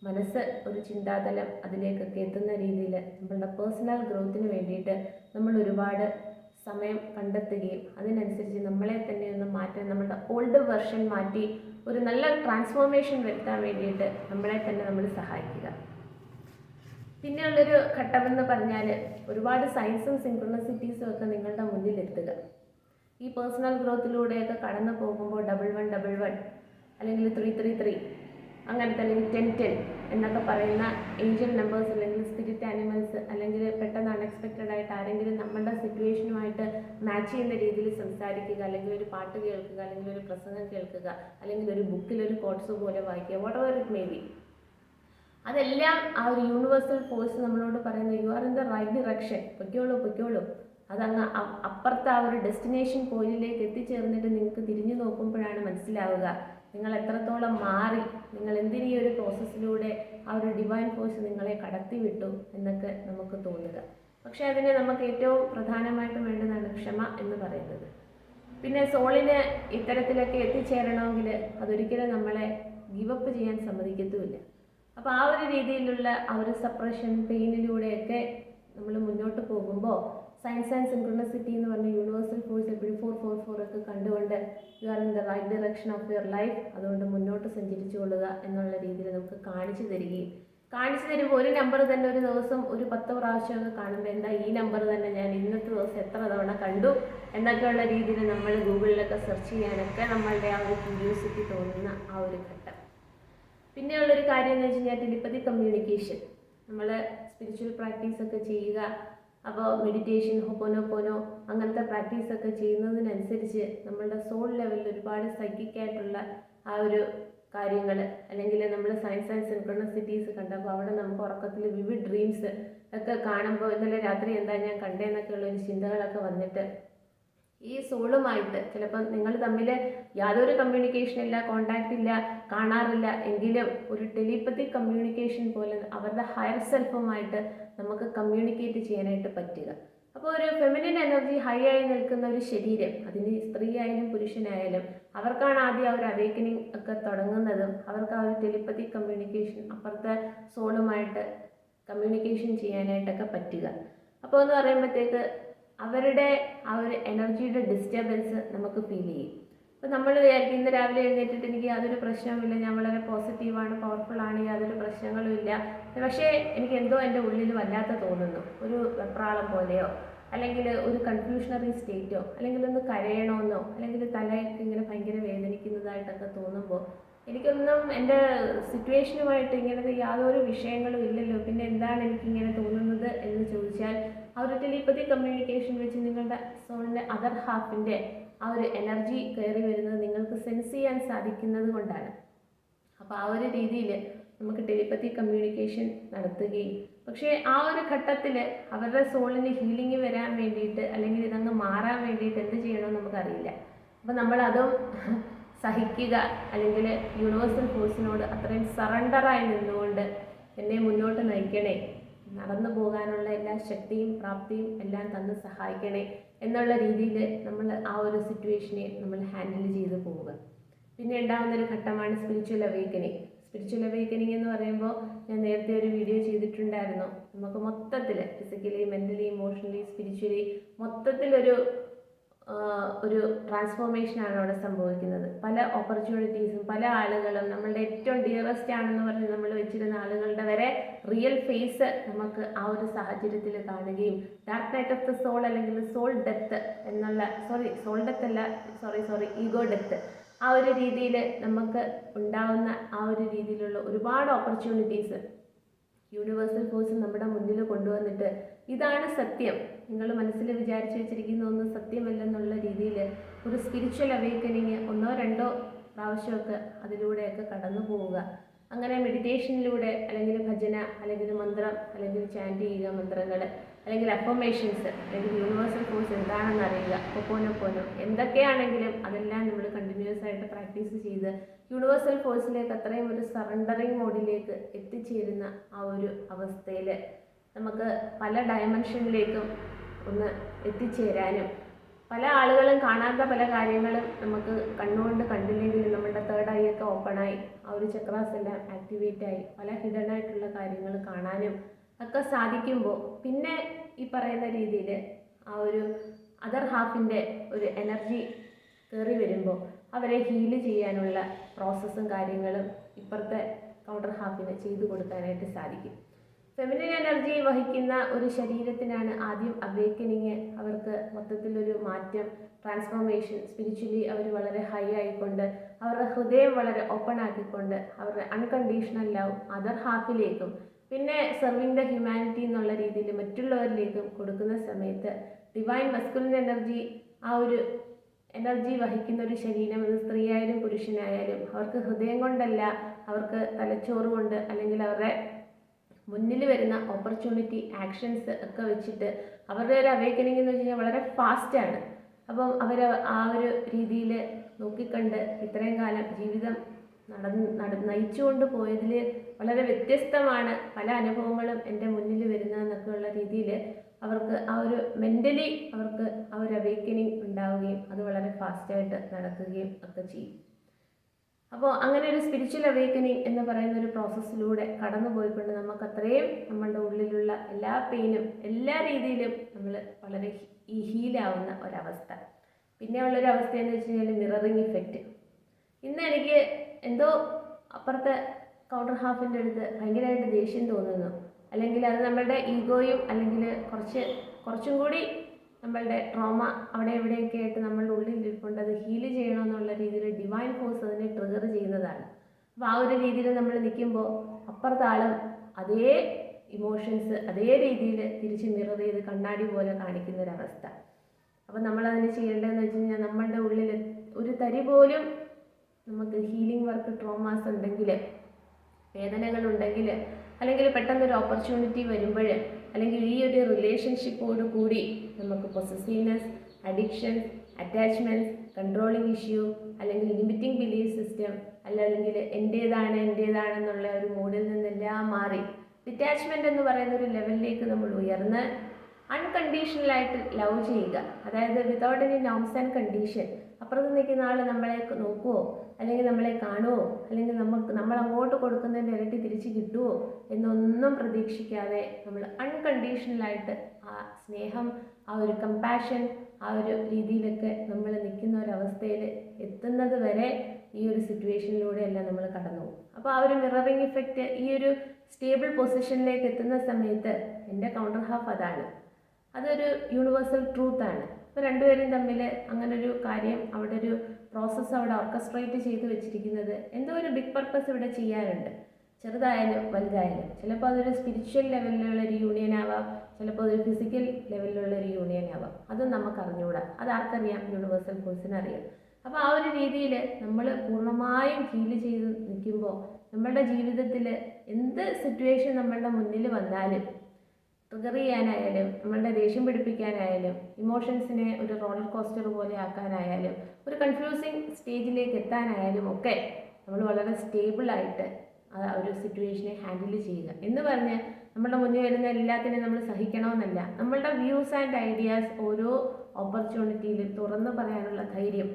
A: മനസ്സ് ഒരു ചിന്താതലം അതിലേക്കൊക്കെ എത്തുന്ന രീതിയിൽ നമ്മളുടെ പേഴ്സണൽ ഗ്രോത്തിന് വേണ്ടിയിട്ട് നമ്മൾ ഒരുപാട് സമയം കണ്ടെത്തുകയും അതിനനുസരിച്ച് നമ്മളെ തന്നെ ഒന്ന് മാറ്റാൻ നമ്മുടെ ഓൾഡ് വെർഷൻ മാറ്റി ഒരു നല്ല ട്രാൻസ്ഫോർമേഷൻ വരുത്താൻ വേണ്ടിയിട്ട് നമ്മളെ തന്നെ നമ്മൾ സഹായിക്കുക. പിന്നെയുള്ളൊരു ഘട്ടമെന്ന് പറഞ്ഞാൽ ഒരുപാട് സയൻസും സിൻക്രണസിറ്റീസും ഒക്കെ നിങ്ങളുടെ മുന്നിൽ എത്തുക. ഈ പേഴ്സണൽ ഗ്രോത്തിലൂടെയൊക്കെ കടന്നു പോകുമ്പോൾ ഡബിൾ വൺ ഡബിൾ വൺ അല്ലെങ്കിൽ ത്രീ ത്രീ ത്രീ അങ്ങനത്തെ തന്നെ ടെൻ ടെൻ എന്നൊക്കെ പറയുന്ന ഏഞ്ചൽ നമ്പേഴ്സ് അല്ലെങ്കിൽ സ്പിരിറ്റ് ആനിമൽസ് അല്ലെങ്കിൽ പെട്ടെന്ന് അൺഎക്സ്പെക്റ്റഡ് ആയിട്ട് ആരെങ്കിലും നമ്മളുടെ സിറ്റുവേഷനുമായിട്ട് മാച്ച് ചെയ്യുന്ന രീതിയിൽ സംസാരിക്കുക അല്ലെങ്കിൽ ഒരു പാട്ട് കേൾക്കുക അല്ലെങ്കിൽ ഒരു പ്രസംഗം കേൾക്കുക അല്ലെങ്കിൽ ഒരു ബുക്കിൽ ഒരു കോട്ട്സ് പോലെ വായിക്കുക whatever it may be അതെല്ലാം ആ ഒരു യൂണിവേഴ്സൽ ഫോഴ്സ് നമ്മളോട് പറയുന്നത് you are in the right direction പൊയ്ക്കോളൂ പൊയ്ക്കോളൂ. അതങ്ങ് അപ്പുറത്തെ ആ ഒരു ഡെസ്റ്റിനേഷൻ പോയിന്റിലേക്ക് എത്തിച്ചേർന്നിട്ട് നിങ്ങൾക്ക് തിരിഞ്ഞു നോക്കുമ്പോഴാണ് മനസ്സിലാവുക. നിങ്ങൾ എത്രത്തോളം മാറി നിങ്ങൾ എന്തിനീ ഒരു പ്രോസസ്സിലൂടെ ആ ഒരു ഡിവൈൻ ഫോഴ്സ് നിങ്ങളെ കടത്തി വിട്ടു എന്നൊക്കെ നമുക്ക് തോന്നുക. പക്ഷേ അതിന് നമുക്ക് ഏറ്റവും പ്രധാനമായിട്ടും വേണ്ടതാണ് ക്ഷമ എന്ന് പറയുന്നത്. പിന്നെ സോളിന് ഇത്തരത്തിലൊക്കെ എത്തിച്ചേരണമെങ്കിൽ അതൊരിക്കലും നമ്മളെ ഗിവപ്പ് ചെയ്യാൻ സമ്മതിക്കത്തുമില്ല. അപ്പോൾ ആ ഒരു രീതിയിലുള്ള ആ ഒരു സപ്രഷൻ പെയിനിലൂടെയൊക്കെ നമ്മൾ മുന്നോട്ട് പോകുമ്പോൾ സയൻസ് ആൻഡ് സിൻക്രണസിറ്റി എന്ന് പറഞ്ഞ യൂണിവേഴ്സൽ ഫോഴ്സ് എപ്പോഴും ഫോർ ഫോർ ഫോർ ഒക്കെ കണ്ടുകൊണ്ട് you are in the right direction of your life അതുകൊണ്ട് മുന്നോട്ട് സഞ്ചരിച്ചു കൊള്ളുക എന്നുള്ള രീതിയിൽ നമുക്ക് കാണിച്ചു തരികയും. കാണിച്ചു തരുമ്പോൾ ഒരു നമ്പർ തന്നെ ഒരു ദിവസം ഒരു പത്ത് പ്രാവശ്യമൊക്കെ കാണുമ്പോൾ എന്താ ഈ നമ്പർ തന്നെ ഞാൻ ഇന്നത്തെ ദിവസം എത്ര തവണ കണ്ടു? എന്നൊക്കെയുള്ള രീതിയിൽ നമ്മൾ ഗൂഗിളിലൊക്കെ സെർച്ച് ചെയ്യാനൊക്കെ നമ്മളുടെ ആ ഒരു ക്യൂരിയോസിറ്റി തോന്നുന്ന ആ ഒരു ഘട്ടം. പിന്നെയുള്ളൊരു കാര്യം എന്ന് വെച്ച് കഴിഞ്ഞാൽ ടെലിപ്പതി കമ്മ്യൂണിക്കേഷൻ നമ്മൾ സ്പിരിച്വൽ പ്രാക്ടീസ് ഒക്കെ ചെയ്യുക അപ്പോൾ മെഡിറ്റേഷൻ ഹൊപ്പോനോപ്പോനോ അങ്ങനത്തെ പ്രാക്ടീസ് ഒക്കെ ചെയ്യുന്നതിനനുസരിച്ച് നമ്മളുടെ സോൾ ലെവലിൽ ഒരുപാട് സൈക്കിക്കായിട്ടുള്ള ആ ഒരു കാര്യങ്ങൾ അല്ലെങ്കിൽ നമ്മൾ സയൻസ് ആൻഡ് സിൻക്രണസിറ്റീസ് കണ്ടപ്പോൾ അവിടെ നമുക്ക് ഉറക്കത്തിൽ വിവിഡ് ഡ്രീംസ് ഒക്കെ കാണുമ്പോൾ ഇന്നലെ രാത്രി എന്താ ഞാൻ കണ്ടേന്നൊക്കെ ഉള്ള ഒരു ചിന്തകളൊക്കെ വന്നിട്ട് ഈ സോളുമായിട്ട് ചിലപ്പോൾ നിങ്ങൾ തമ്മിൽ യാതൊരു കമ്മ്യൂണിക്കേഷൻ ഇല്ല കോണ്ടാക്റ്റ് ഇല്ല കാണാറില്ല. എങ്കിലും ഒരു ടെലിപ്പത്തിക് കമ്മ്യൂണിക്കേഷൻ പോലെ അവരുടെ ഹയർ സെൽഫുമായിട്ട് നമുക്ക് കമ്മ്യൂണിക്കേറ്റ് ചെയ്യാനായിട്ട് പറ്റുക. അപ്പോൾ ഒരു ഫെമിനിൻ എനർജി ഹൈ ആയി നിൽക്കുന്ന ഒരു ശരീരം അതിന് സ്ത്രീ ആയാലും പുരുഷനായാലും അവർക്കാണ് ആദ്യം ആ ഒരു അവേക്കനിങ് ഒക്കെ തുടങ്ങുന്നതും അവർക്ക് ആ ഒരു ടെലിപ്പത്തിക് കമ്മ്യൂണിക്കേഷൻ അപ്പുറത്തെ സോളുമായിട്ട് കമ്മ്യൂണിക്കേഷൻ ചെയ്യാനായിട്ടൊക്കെ പറ്റുക. അപ്പോൾ എന്ന് പറയുമ്പോഴത്തേക്ക് അവരുടെ ആ ഒരു എനർജിയുടെ ഡിസ്റ്റർബൻസ് നമുക്ക് ഫീൽ ചെയ്യും. അപ്പോൾ നമ്മൾ വിചാരിക്കും ഇന്ന് രാവിലെ എഴുന്നേറ്റിട്ട് എനിക്ക് യാതൊരു പ്രശ്നവുമില്ല ഞാൻ വളരെ പോസിറ്റീവാണ് പവർഫുള്ളാണ് യാതൊരു പ്രശ്നങ്ങളും ഇല്ല പക്ഷേ എനിക്ക് എന്തോ എന്റെ ഉള്ളിൽ വല്ലാത്ത തോന്നുന്നു. ഒരു വെപ്രാളം പോലെയോ അല്ലെങ്കിൽ ഒരു കൺഫ്യൂഷണറി സ്റ്റേറ്റോ അല്ലെങ്കിൽ ഒന്ന് കരയണമെന്നോ അല്ലെങ്കിൽ തലയ്ക്ക് ഇങ്ങനെ ഭയങ്കര വേദനിക്കുന്നതായിട്ടൊക്കെ തോന്നുമ്പോൾ എനിക്കൊന്നും എന്റെ സിറ്റുവേഷനുമായിട്ട് ഇങ്ങനത്തെ യാതൊരു വിഷയങ്ങളും ഇല്ലല്ലോ. പിന്നെ എന്താണ് എനിക്കിങ്ങനെ തോന്നുന്നത് എന്ന് ചോദിച്ചാൽ ആ ഒരു ടെലിപ്പതി കമ്മ്യൂണിക്കേഷൻ വെച്ച് നിങ്ങളുടെ സോണിന്റെ അതർ ഹാഫിന്റെ ആ ഒരു എനർജി കയറി വരുന്നത് നിങ്ങൾക്ക് സെൻസ് ചെയ്യാൻ സാധിക്കുന്നത് കൊണ്ടാണ്. അപ്പോൾ ആ ഒരു രീതിയിൽ നമുക്ക് ടെലിപ്പതി കമ്മ്യൂണിക്കേഷൻ നടത്തുകയും പക്ഷേ ആ ഒരു ഘട്ടത്തിൽ അവരുടെ സോളിന് ഹീലിംഗ് വരാൻ വേണ്ടിയിട്ട് അല്ലെങ്കിൽ ഇതങ്ങ് മാറാൻ വേണ്ടിയിട്ട് എന്ത് ചെയ്യണമെന്ന് നമുക്കറിയില്ല. അപ്പോൾ നമ്മളതും സഹിക്കുക അല്ലെങ്കിൽ യൂണിവേഴ്സൽ ഫോഴ്സിനോട് അത്രയും സറണ്ടറായി നിന്നുകൊണ്ട് എന്നെ മുന്നോട്ട് നയിക്കണേ. നടന്നു പോകാനുള്ള എല്ലാ ശക്തിയും പ്രാപ്തിയും എല്ലാം തന്ന് സഹായിക്കണേ എന്നുള്ള രീതിയിൽ നമ്മൾ ആ ഒരു സിറ്റുവേഷനെ നമ്മൾ ഹാൻഡിൽ ചെയ്ത് പോവുക. പിന്നെ ഉണ്ടാകുന്ന ഒരു ഘട്ടമാണ് സ്പിരിച്വൽ അവേക്കനിങ് സ്പിരിച്വൽ അവേക്കനിങ് എന്ന് പറയുമ്പോൾ ഞാൻ നേരത്തെ ഒരു വീഡിയോ ചെയ്തിട്ടുണ്ടായിരുന്നു. നമുക്ക് മൊത്തത്തിൽ ഫിസിക്കലി മെന്റലി ഇമോഷണലി സ്പിരിച്വലി മൊത്തത്തിലൊരു ഒരു ട്രാൻസ്ഫോർമേഷനാണ് അവിടെ സംഭവിക്കുന്നത്. പല ഓപ്പർച്യൂണിറ്റീസും പല ആളുകളും നമ്മളുടെ ഏറ്റവും ഡിയറസ്റ്റ് ആണെന്ന് പറഞ്ഞ് നമ്മൾ വെച്ചിരുന്ന ആളുകളുടെ വരെ റിയൽ ഫേസ് നമുക്ക് ആ ഒരു സാഹചര്യത്തിൽ കാണുകയും dark night of the soul അല്ലെങ്കിൽ സോൾ ഡെത്ത് എന്നുള്ള സോറി സോൾ ഡെത്ത് അല്ല സോറി സോറി ഈഗോ ഡെത്ത് ആ ഒരു രീതിയിൽ നമുക്ക് ഉണ്ടാവുന്ന ആ ഒരു രീതിയിലുള്ള ഒരുപാട് ഓപ്പർച്യൂണിറ്റീസ് യൂണിവേഴ്സൽ ഫോഴ്സ് നമ്മുടെ മുന്നിൽ കൊണ്ടുവന്നിട്ട് ഇതാണ് സത്യം. നിങ്ങൾ മനസ്സിൽ വിചാരിച്ചു വെച്ചിരിക്കുന്ന ഒന്നും സത്യമല്ലെന്നുള്ള രീതിയിൽ ഒരു സ്പിരിച്വൽ അവേക്കനിങ് ഒന്നോ രണ്ടോ പ്രാവശ്യമൊക്കെ അതിലൂടെയൊക്കെ കടന്നു പോവുക. അങ്ങനെ മെഡിറ്റേഷനിലൂടെ അല്ലെങ്കിൽ ഭജന അല്ലെങ്കിൽ മന്ത്രം അല്ലെങ്കിൽ ചാന്റ് ചെയ്യുക മന്ത്രങ്ങൾ അല്ലെങ്കിൽ അഫർമേഷൻസ് അല്ലെങ്കിൽ യൂണിവേഴ്സൽ ഫോഴ്സ് എന്താണെന്ന് അറിയുക. ഒപ്പോനോ പോനോ എന്തൊക്കെയാണെങ്കിലും അതെല്ലാം നമ്മൾ കണ്ടിന്യൂസ് ആയിട്ട് പ്രാക്ടീസ് ചെയ്ത് യൂണിവേഴ്സൽ ഫോഴ്സിലേക്ക് അത്രയും ഒരു സറണ്ടറിങ് മോഡിലേക്ക് എത്തിച്ചേരുന്ന ആ ഒരു അവസ്ഥയിൽ നമുക്ക് പല ഡയമെൻഷനിലേക്കും ഒന്ന് എത്തിച്ചേരാനും പല ആളുകളും കാണാത്ത പല കാര്യങ്ങളും നമുക്ക് കണ്ണുകൊണ്ട് കണ്ടില്ലെങ്കിലും നമ്മളുടെ തേർഡ് ഐ ഒക്കെ ഓപ്പണായി ആ ഒരു ചക്രാസ് എല്ലാം ആക്ടിവേറ്റ് ആയി പല ഹിഡൻ ആയിട്ടുള്ള കാര്യങ്ങൾ കാണാനും ഒക്കെ സാധിക്കുമ്പോൾ പിന്നെ ഈ പറയുന്ന രീതിയിൽ ആ ഒരു അതർ ഹാഫിന്റെ ഒരു എനർജി കയറി വരുമ്പോൾ അവരെ ഹീൽ ചെയ്യാനുള്ള പ്രോസസ്സും കാര്യങ്ങളും ഇപ്പുറത്തെ കൗണ്ടർ ഹാഫിന് ചെയ്തു കൊടുക്കാനായിട്ട് സാധിക്കും. ഫെമിനിൻ എനർജി വഹിക്കുന്ന ഒരു ശരീരത്തിനാണ് ആദ്യം അവേക്കനിങ് അവർക്ക് മൊത്തത്തിലൊരു മാറ്റം ട്രാൻസ്ഫോർമേഷൻ സ്പിരിച്വലി അവർ വളരെ ഹൈ ആയിക്കൊണ്ട് അവരുടെ ഹൃദയം വളരെ ഓപ്പൺ ആക്കിക്കൊണ്ട് അവരുടെ അൺകണ്ടീഷണൽ ലവ് അതർ ഹാഫിലേക്കും പിന്നെ സെർവിങ് ദ ഹ്യൂമാനിറ്റി എന്നുള്ള രീതിയിൽ മറ്റുള്ളവരിലേക്കും കൊടുക്കുന്ന സമയത്ത് ഡിവൈൻ മസ്കുലിൻ എനർജി ആ ഒരു എനർജി വഹിക്കുന്ന ഒരു ശരീരം അത് സ്ത്രീയായാലും പുരുഷനായാലും അവർക്ക് ഹൃദയം കൊണ്ടല്ല അവർക്ക് തലച്ചോറ് കൊണ്ട് അല്ലെങ്കിൽ അവരുടെ മുന്നിൽ വരുന്ന ഓപ്പർച്യൂണിറ്റി ആക്ഷൻസ് ഒക്കെ വെച്ചിട്ട് അവരുടെ ഒരു അവേക്കനിങ് എന്ന് വെച്ച് കഴിഞ്ഞാൽ വളരെ ഫാസ്റ്റാണ് അപ്പം അവർ ആ ഒരു രീതിയിൽ നോക്കിക്കണ്ട് ഇത്രയും കാലം ജീവിതം നടന്ന് നട നയിച്ചുകൊണ്ട് പോയതിൽ വളരെ വ്യത്യസ്തമാണ് പല അനുഭവങ്ങളും എന്റെ മുന്നിൽ വരുന്നതെന്നൊക്കെ ഉള്ള രീതിയിൽ അവർക്ക് ആ ഒരു മെന്റലി അവർക്ക് ആ ഒരു അവേക്കനിങ് ഉണ്ടാവുകയും അത് വളരെ ഫാസ്റ്റായിട്ട് നടക്കുകയും ഒക്കെ ചെയ്യും. അപ്പോൾ അങ്ങനെ ഒരു സ്പിരിച്വൽ അവേക്കനിങ് എന്ന് പറയുന്ന ഒരു പ്രോസസ്സിലൂടെ കടന്നു പോയിക്കൊണ്ട് നമുക്ക് അത്രയും നമ്മളുടെ ഉള്ളിലുള്ള എല്ലാ പെയിനും എല്ലാ രീതിയിലും നമ്മൾ വളരെ ഈ ഹീലാവുന്ന ഒരവസ്ഥ. പിന്നെ ഉള്ളൊരു അവസ്ഥ എന്ന് വെച്ച് കഴിഞ്ഞാൽ മിററിങ് ഇഫക്റ്റ് ഇന്ന് എനിക്ക് എന്തോ അപ്പുറത്തെ കൗണ്ടർ ഹാഫിന്റെ അടുത്ത് ഭയങ്കരമായിട്ട് ദേഷ്യം തോന്നുന്നു. അല്ലെങ്കിൽ അത് നമ്മളുടെ ഈഗോയും അല്ലെങ്കിൽ കുറച്ച് കുറച്ചും കൂടി നമ്മളുടെ ട്രോമ അവിടെ എവിടെയൊക്കെ ആയിട്ട് നമ്മളുടെ ഉള്ളിൽ ഇരിപ്പുണ്ട് അത് ഹീൽ ചെയ്യണമെന്നുള്ള രീതിയിൽ ഡിവൈൻ ഫോഴ്സ് അതിനെ ട്രിഗർ ചെയ്യുന്നതാണ്. അപ്പോൾ ആ ഒരു രീതിയിൽ നമ്മൾ നിൽക്കുമ്പോൾ അപ്പുറത്താളും അതേ ഇമോഷൻസ് അതേ രീതിയിൽ തിരിച്ച് മിറർ ചെയ്ത് കണ്ണാടി പോലെ കാണിക്കുന്ന ഒരവസ്ഥ അപ്പോൾ നമ്മൾ അതിന് ചെയ്യേണ്ടതെന്ന് വെച്ച് കഴിഞ്ഞാൽ നമ്മളുടെ ഉള്ളിൽ ഒരു തരി പോലും നമുക്ക് ഹീലിംഗ് വർക്ക് ട്രോമാസ് ഉണ്ടെങ്കിൽ വേദനകളുണ്ടെങ്കിൽ അല്ലെങ്കിൽ പെട്ടെന്നൊരു ഓപ്പർച്യൂണിറ്റി വരുമ്പോൾ അല്ലെങ്കിൽ ഈ ഒരു റിലേഷൻഷിപ്പോട് കൂടി നമുക്ക് possessiveness addiction attachments controlling issue അല്ലെങ്കിൽ ലിമിറ്റിംഗ് ബിലീഫ് സിസ്റ്റം അല്ലെങ്കിൽ എന്റേതാണ് എന്റേതാണെന്നുള്ള ഒരു മൂഡിൽ നിന്നെല്ലാം മാറി. ഡിറ്റാച്ച്മെന്റ് എന്ന് പറയുന്ന ഒരു ലെവലിലേക്ക് നമ്മൾ ഉയർന്ന് അൺകണ്ടീഷണലായിട്ട് ലവ് ചെയ്യുക. അതായത് without any norms and condition അപ്പുറത്ത് നിൽക്കുന്ന ആൾ നമ്മളെ നോക്കുവോ? അല്ലെങ്കിൽ നമ്മളെ കാണുമോ അല്ലെങ്കിൽ നമുക്ക് നമ്മൾ അങ്ങോട്ട് കൊടുക്കുന്നതിന്റെ ഇരട്ടി തിരിച്ച് കിട്ടുമോ എന്നൊന്നും പ്രതീക്ഷിക്കാതെ നമ്മൾ അൺകണ്ടീഷണലായിട്ട് ആ സ്നേഹം ആ ഒരു കമ്പാഷൻ ആ ഒരു രീതിയിലൊക്കെ നമ്മൾ നിൽക്കുന്ന ഒരവസ്ഥയിൽ എത്തുന്നത് വരെ ഈ ഒരു സിറ്റുവേഷനിലൂടെ സിറ്റുവേഷനിലൂടെയെല്ലാം നമ്മൾ കടന്നു പോകും. അപ്പോൾ ആ ഒരു മിററിങ് ഇഫക്റ്റ് ഈ ഒരു സ്റ്റേബിൾ പൊസിഷനിലേക്ക് എത്തുന്ന സമയത്ത് എന്റെ കൗണ്ടർ ഹാഫ് അതാണ്. അതൊരു യൂണിവേഴ്സൽ ട്രൂത്താണ് അപ്പോൾ രണ്ടുപേരും തമ്മിൽ അങ്ങനൊരു കാര്യം അവിടെ ഒരു പ്രോസസ്സ് അവിടെ ഓർക്കസ്ട്രേറ്റ് ചെയ്ത് വെച്ചിരിക്കുന്നത് എന്തോ ഒരു ബിഗ് പർപ്പസ് ഇവിടെ ചെയ്യാനുണ്ട്. ചെറുതായാലും വലുതായാലും. ചിലപ്പോൾ അതൊരു സ്പിരിച്വൽ ലെവലിലുള്ള ഒരു യൂണിയൻ ആവാം. ചിലപ്പോൾ അതൊരു ഫിസിക്കൽ ലെവലിലുള്ള ഒരു യൂണിയൻ ആവാം. അത് നമുക്ക് അറിഞ്ഞുകൂടാ അത് ആർക്കറിയാം? യൂണിവേഴ്സൽ ഫോഴ്സിന് അപ്പോൾ ആ ഒരു രീതിയിൽ നമ്മൾ പൂർണമായും ഹീൽ ചെയ്ത് നിൽക്കുമ്പോൾ നമ്മളുടെ ജീവിതത്തിൽ എന്ത് സിറ്റുവേഷൻ നമ്മളുടെ മുന്നിൽ വന്നാലും ട്രിഗർ ചെയ്യാനായാലും നമ്മളുടെ ദേഷ്യം പിടിപ്പിക്കാനായാലും ഇമോഷൻസിനെ ഒരു റോളർ കോസ്റ്റർ പോലെ ആക്കാനായാലും ഒരു കൺഫ്യൂസിങ് സ്റ്റേജിലേക്ക് എത്താനായാലും ഒക്കെ നമ്മൾ വളരെ സ്റ്റേബിളായിട്ട് ആ ഒരു സിറ്റുവേഷനെ ഹാൻഡിൽ ചെയ്യുക. എന്ന് പറഞ്ഞ് നമ്മളുടെ മുന്നിൽ വരുന്ന എല്ലാത്തിനെയും നമ്മൾ സഹിക്കണമെന്നല്ല. നമ്മളുടെ വ്യൂസ് ആൻഡ് ഐഡിയാസ് ഓരോ ഓപ്പർച്യൂണിറ്റിയിലും തുറന്നു പറയാനുള്ള ധൈര്യം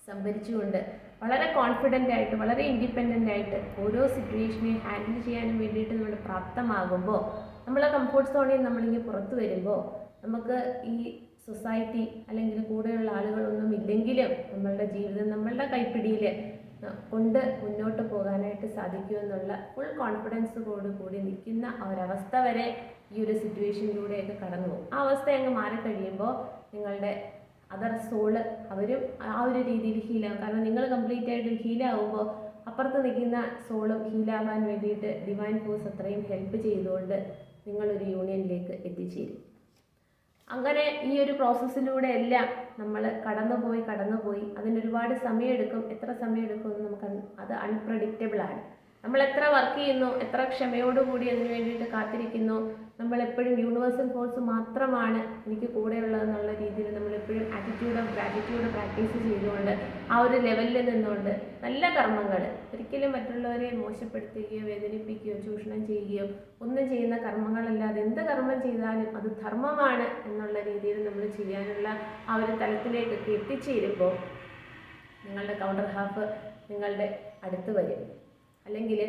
A: സംഭരിച്ചുകൊണ്ട് വളരെ കോൺഫിഡന്റ് ആയിട്ട് വളരെ ഇൻഡിപെൻഡന്റ് ആയിട്ട് ഓരോ സിറ്റുവേഷനെ ഹാൻഡിൽ ചെയ്യാനും വേണ്ടിയിട്ട് നമ്മൾ പ്രാപ്തമാകുമ്പോൾ നമ്മളെ കംഫോർട്ട് സോണിൽ നമ്മളിങ്ങനെ പുറത്തു വരുമ്പോൾ നമുക്ക് ഈ സൊസൈറ്റി അല്ലെങ്കിൽ കൂടെയുള്ള ആളുകളൊന്നും ഇല്ലെങ്കിലും നമ്മളുടെ ജീവിതം നമ്മളുടെ കൈപ്പിടിയിൽ കൊണ്ട് മുന്നോട്ട് പോകാനായിട്ട് സാധിക്കുമെന്നുള്ള ഫുൾ കോൺഫിഡൻസോട് കൂടി നിൽക്കുന്ന ഒരവസ്ഥ വരെ ഈ ഒരു സിറ്റുവേഷനിലൂടെയൊക്കെ കടന്നു പോകും. ആ അവസ്ഥ അങ്ങ് മാറിക്കഴിയുമ്പോൾ നിങ്ങളുടെ അതർ സോൾ അവരും ആ ഒരു രീതിയിൽ ഹീലാകും കാരണം നിങ്ങൾ കംപ്ലീറ്റ് ആയിട്ട് ഹീലാകുമ്പോൾ അപ്പുറത്ത് നിൽക്കുന്ന സോളും ഹീലാകാൻ വേണ്ടിയിട്ട് ഡിവൈൻ ഫോഴ്സ് അത്രയും ഹെൽപ്പ് ചെയ്തുകൊണ്ട് നിങ്ങളൊരു യൂണിയനിലേക്ക് എത്തിച്ചേരും. അങ്ങനെ ഈ ഒരു പ്രോസസ്സിലൂടെ എല്ലാം നമ്മൾ കടന്നുപോയി കടന്നുപോയി. അതിന് ഒരുപാട് സമയമെടുക്കും. എത്ര സമയമെടുക്കും എന്ന് നമുക്ക് അത് അൺപ്രഡിക്റ്റബിൾ ആണ് നമ്മൾ എത്ര വർക്ക് ചെയ്യുന്നു എത്ര ക്ഷമയോടുകൂടി അതിനു വേണ്ടിയിട്ട് കാത്തിരിക്കുന്നു നമ്മൾ എപ്പോഴും യൂണിവേഴ്സൽ ഫോഴ്സ് മാത്രമാണ് എനിക്ക് കൂടെയുള്ളതെന്നുള്ള രീതിയിൽ നമ്മൾ എപ്പോഴും ആറ്റിറ്റ്യൂഡ് ഓഫ് ഗ്രാറ്റിറ്റ്യൂഡ് പ്രാക്ടീസ് ചെയ്തുകൊണ്ട് ആ ഒരു ലെവലിൽ നിന്നുകൊണ്ട് നല്ല കർമ്മങ്ങൾ ഒരിക്കലും മറ്റുള്ളവരെ മോശപ്പെടുത്തുകയോ വേദനിപ്പിക്കുകയോ ചൂഷണം ചെയ്യുകയോ ഒന്നും ചെയ്യുന്ന കർമ്മങ്ങളല്ലാതെ എന്ത് കർമ്മം ചെയ്താലും അത് ധർമ്മമാണ് എന്നുള്ള രീതിയിൽ നമ്മൾ ചെയ്യാനുള്ള ആ ഒരു തലത്തിലേക്കൊക്കെ എത്തിച്ചേരുമ്പോൾ നിങ്ങളുടെ കൗണ്ടർ ഹാഫ് നിങ്ങളുടെ അടുത്ത് വരും. അല്ലെങ്കിൽ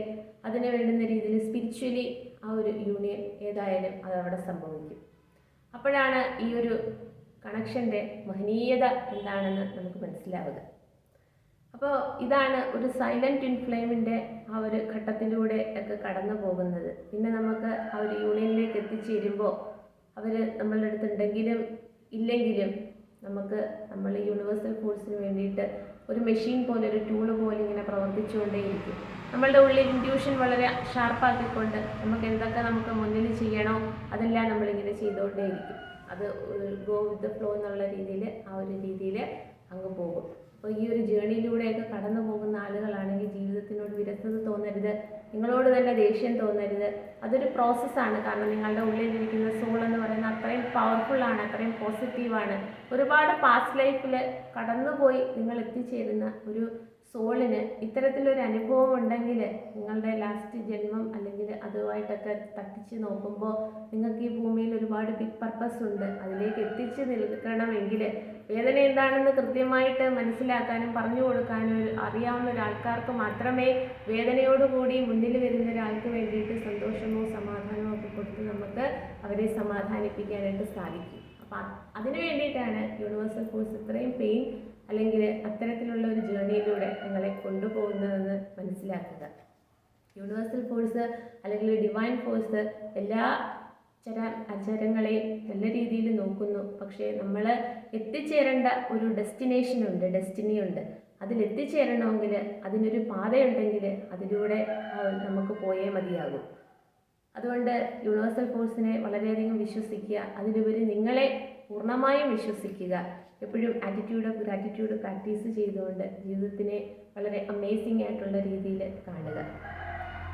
A: അതിന് വേണ്ടുന്ന രീതിയിൽ സ്പിരിച്വലി ആ ഒരു യൂണിയൻ ഏതായാലും അതവിടെ സംഭവിക്കും. അപ്പോഴാണ് ഈ ഒരു കണക്ഷന്റെ മഹനീയത എന്താണെന്ന് നമുക്ക് മനസ്സിലാവുക. അപ്പോൾ ഇതാണ് ഒരു സൈലന്റ് ഇൻഫ്ലെയിമിന്റെ ആ ഒരു ഘട്ടത്തിലൂടെ ഒക്കെ കടന്നു പോകുന്നത്. പിന്നെ നമുക്ക് ആ ഒരു യൂണിയനിലേക്ക് എത്തിച്ചേരുമ്പോൾ അവർ നമ്മളുടെ അടുത്തുണ്ടെങ്കിലും ഇല്ലെങ്കിലും നമുക്ക് നമ്മൾ യൂണിവേഴ്സൽ ഫോഴ്സിന് വേണ്ടിയിട്ട് ഒരു മെഷീൻ പോലെ ഒരു ടൂൾ പോലെ ഇങ്ങനെ പ്രവർത്തിച്ചുകൊണ്ടേയിരിക്കും. നമ്മളുടെ ഉള്ളിൽ ഇൻഡ്യൂഷൻ വളരെ ഷാർപ്പാക്കിക്കൊണ്ട് നമുക്ക് എന്തൊക്കെ നമുക്ക് മുന്നിൽ ചെയ്യണോ അതെല്ലാം നമ്മളിങ്ങനെ ചെയ്തുകൊണ്ടേയിരിക്കും. അത് ഗോ വിത്ത് ഫ്ലോ എന്നുള്ള രീതിയിൽ ആ ഒരു രീതിയിൽ അങ്ങ് പോകും. അപ്പോൾ ഈ ഒരു ജേണിയിലൂടെയൊക്കെ കടന്നു പോകുന്ന ആളുകളാണെങ്കിൽ ജീവിതത്തിനോട് വിരസത തോന്നരുത്. നിങ്ങളോട് തന്നെ ദേഷ്യം തോന്നരുത്. അതൊരു പ്രോസസ്സാണ് കാരണം നിങ്ങളുടെ ഉള്ളിലിരിക്കുന്ന സോൾ എന്ന് പറയുന്നത് അത്രയും പവർഫുള്ളാണ് അത്രയും പോസിറ്റീവാണ് ഒരുപാട് പാസ്റ്റ് ലൈഫിൽ കടന്നുപോയി നിങ്ങൾ എത്തിച്ചേരുന്ന ഒരു സോളിന് ഇത്തരത്തിലൊരു അനുഭവം ഉണ്ടെങ്കിൽ നിങ്ങളുടെ ലാസ്റ്റ് ജന്മം അല്ലെങ്കിൽ അതുമായിട്ടൊക്കെ തട്ടിച്ച് നോക്കുമ്പോൾ നിങ്ങൾക്ക് ഈ ഭൂമിയിൽ ഒരുപാട് ബിഗ് പർപ്പസ് ഉണ്ട്. അതിലേക്ക് എത്തിച്ച് നിൽക്കണമെങ്കിൽ വേദന എന്താണെന്ന് കൃത്യമായിട്ട് മനസ്സിലാക്കാനും പറഞ്ഞു കൊടുക്കാനും അറിയാവുന്ന ഒരാൾക്കാർക്ക് മാത്രമേ വേദനയോടുകൂടി മുന്നിൽ വരുന്ന ഒരാൾക്ക് വേണ്ടിയിട്ട് സന്തോഷമോ സമാധാനമോ ഒക്കെ കൊടുത്ത് നമുക്ക് അവരെ സമാധാനിപ്പിക്കാനായിട്ട് സാധിക്കും. അപ്പം അതിനു വേണ്ടിയിട്ടാണ് യൂണിവേഴ്സൽ ഫോഴ്സ് ഇത്രയും പെയിൻ അല്ലെങ്കിൽ അത്തരത്തിലുള്ള ഒരു ജേണിയിലൂടെ നിങ്ങളെ കൊണ്ടുപോകുന്നതെന്ന് മനസ്സിലാക്കുക. യൂണിവേഴ്സൽ ഫോഴ്സ് അല്ലെങ്കിൽ ഡിവൈൻ ഫോഴ്സ് എല്ലാ ചര അചരങ്ങളെയും നല്ല രീതിയിൽ നോക്കുന്നു. പക്ഷേ നമ്മൾ എത്തിച്ചേരേണ്ട ഒരു ഡെസ്റ്റിനേഷൻ ഉണ്ട് ഡെസ്റ്റിനി ഉണ്ട്. എത്തിച്ചേരണമെങ്കിൽ അതിനൊരു പാതയുണ്ടെങ്കിൽ അതിലൂടെ നമുക്ക് പോയേ മതിയാകും. അതുകൊണ്ട് യൂണിവേഴ്സൽ ഫോഴ്സിനെ വളരെയധികം വിശ്വസിക്കുക. അതിലുപരി നിങ്ങളെ പൂർണമായും വിശ്വസിക്കുക. എപ്പോഴും ആറ്റിറ്റ്യൂഡ് ഓഫ് ഗ്രാറ്റിറ്റ്യൂഡ് പ്രാക്ടീസ് ചെയ്തുകൊണ്ട് ജീവിതത്തിനെ വളരെ അമേസിംഗ് ആയിട്ടുള്ള രീതിയിൽ കാണുക.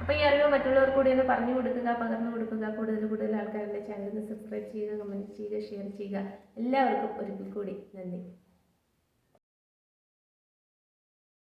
A: അപ്പോൾ ഈ അറിവ് മറ്റുള്ളവർക്ക് കൂടി ഒന്ന് പറഞ്ഞു കൊടുക്കുക പകർന്നു കൊടുക്കുക കൂടുതൽ കൂടുതൽ ആൾക്കാരുടെ ചാനലിന് സബ്സ്ക്രൈബ് ചെയ്യുക കമന്റ് ചെയ്യുക ഷെയർ ചെയ്യുക. എല്ലാവർക്കും ഒരിക്കൽ കൂടി നന്ദി.